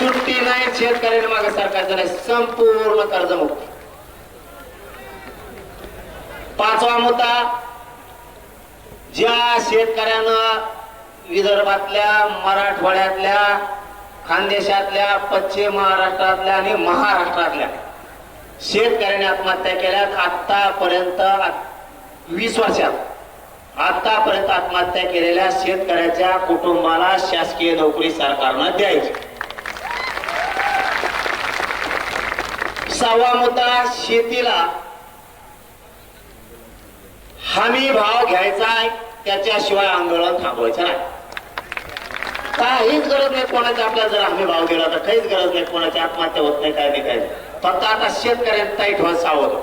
सुट्टी नाही शेतकऱ्यांना मागे सरकारचं नाही संपूर्ण कर्ज कर्जमुक्ती पाचवा मुद्दा ज्या शेतकऱ्यानं विदर्भातल्या मराठवाड्यातल्या खानदेशातल्या पश्चिम महाराष्ट्रातल्या आणि महाराष्ट्रातल्या शेतकऱ्याने आत्महत्या केल्यात आतापर्यंत वीस वर्षात आतापर्यंत आत्महत्या केलेल्या शेतकऱ्याच्या कुटुंबाला शासकीय नोकरी सरकारनं द्यायची. सहावा मुद्दा शेतीला हमी भाव घ्यायचा आहे त्याच्याशिवाय आंदोलन थांबवायचं नाही. काहीच गरज नाही कोणाचा आपल्याला जर हमी भाव दिला तर काहीच गरज नाही कोणाची आत्महत्या होत नाही काय नाही काय फक्त आता शेतकऱ्यांना ताईट होत सावध.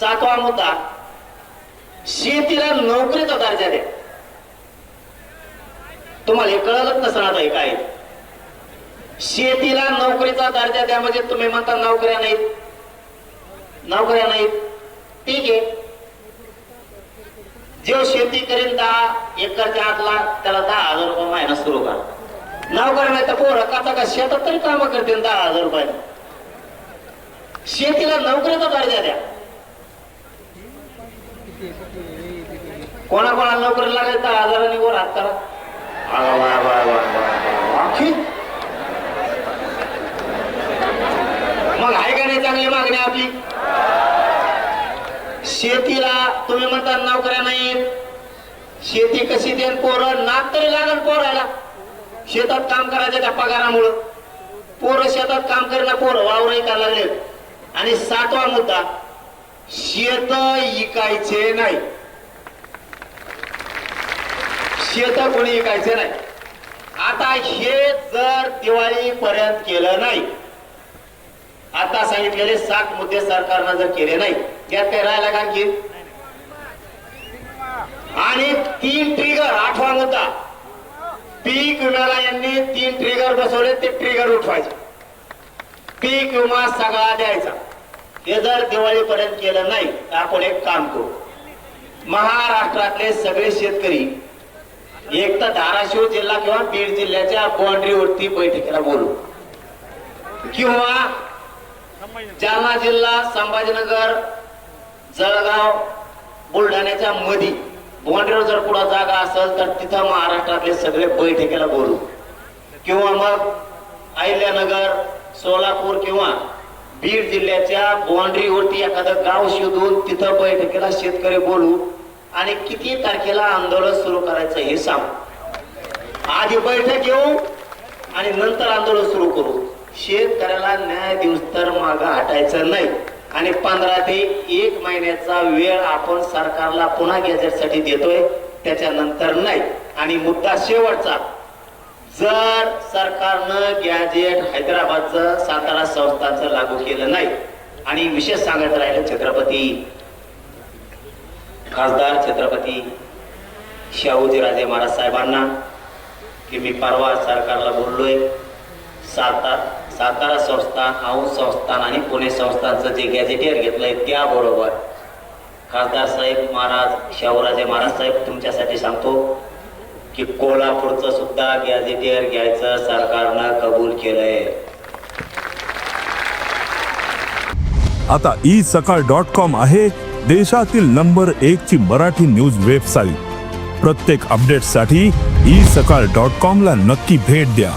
सातवा मुद्दा शेतीला नोकरीचा दर्जा द्या. तुम्हाला हे कळलंच नसणार हे काय. शेतीला नोकरीचा दर्जा द्या म्हणजे तुम्ही म्हणता नोकऱ्या नाहीत. नोकऱ्या नाहीत ठीक आहे. जो शेती करेल दहा एकरच्या आतला त्याला दहा हजार रुपये महिना सुरू करा. नोकऱ्या नाही तर पोरं काचा का शेतात तरी काम करतील दहा हजार रुपये शेतीला नोकरीचा दर्जा द्या. कोणाकोणाला नोकरी लागेल दहा हजारांनी वर हात करा. मग आहे का नाही चांगली मागणी आपली शेतीला तुम्ही म्हणता नोकऱ्या नाही शेती कशी देन पोरं नाक तरी लागल पोरायला. शेतात काम करायचं त्या पगारामुळं. पोरं शेतात काम करीना पोरं वावरही करायला लागले. आणि सातवा मुद्दा शेत इकायचे नाही. शेत कोणी इकायचे नाही. आता हे जर दिवाळी पर्यंत केलं नाही आता सांगितलेले सात मुद्दे सरकारनं जर केले नाही त्यात काय राहिला का की तीन ट्रिगर आठवा मुद्दा. पीक विम्याला यांनी तीन ट्रिगर बसवले ते ट्रिगर उठवायचे. पीक विमा सगळा द्यायचा. हे जर दिवाळीपर्यंत केलं नाही तर आपण एक काम करू. महाराष्ट्रातले सगळे शेतकरी एक तर धाराशिव जिल्हा किंवा बीड जिल्ह्याच्या बाउंड्रीवरती बैठकीला बोलू. किंवा जालना जिल्हा संभाजीनगर जळगाव बुलढाण्याच्या मधी बाउंड्रीवर जर कुठं जागा असेल तर तिथं महाराष्ट्रातले सगळे बैठकीला बोलू. किंवा मग अहिल्यानगर सोलापूर किंवा बीड जिल्ह्याच्या बाउंड्रीवरती एखादं गाव शोधून तिथं बैठकीला शेतकरी बोलू. आणि किती तारखेला आंदोलन सुरू करायचं हे सांग. आधी बैठक घेऊ आणि नंतर आंदोलन सुरू करू. शेतकऱ्याला न्याय दिवस तर मागं हटायचं नाही. आणि पंधरा ते एक महिन्याचा वेळ आपण सरकारला पुन्हा गॅजेटसाठी देतोय त्याच्यानंतर नाही. आणि मुद्दा शेवटचा जर सरकारनं गॅजेट हैदराबादचं सातारा संस्थांचं लागू केलं नाही आणि विशेष सांगायचं राहिलं छत्रपती खासदार छत्रपती शाहूजी राजे महाराज साहेबांना की मी परवा सरकारला बोललोय सातार सातारा संस्थान औंध संस्थान आणि पुणे संस्थानचं जे गॅजेटियर घेतलंय त्याबरोबर खासदार साहेब महाराज शाहूराजे महाराज साहेब तुमच्यासाठी सांगतो की कोल्हापूरचं सुद्धा गॅझेटियर घ्यायचं सरकारनं कबूल केलंय. आता ई सकाळ डॉट कॉम आहे देशातील नंबर एक ची मराठी न्यूज वेबसाईट. प्रत्येक अपडेटसाठी ई सकाळ डॉट कॉम ला नक्की भेट द्या.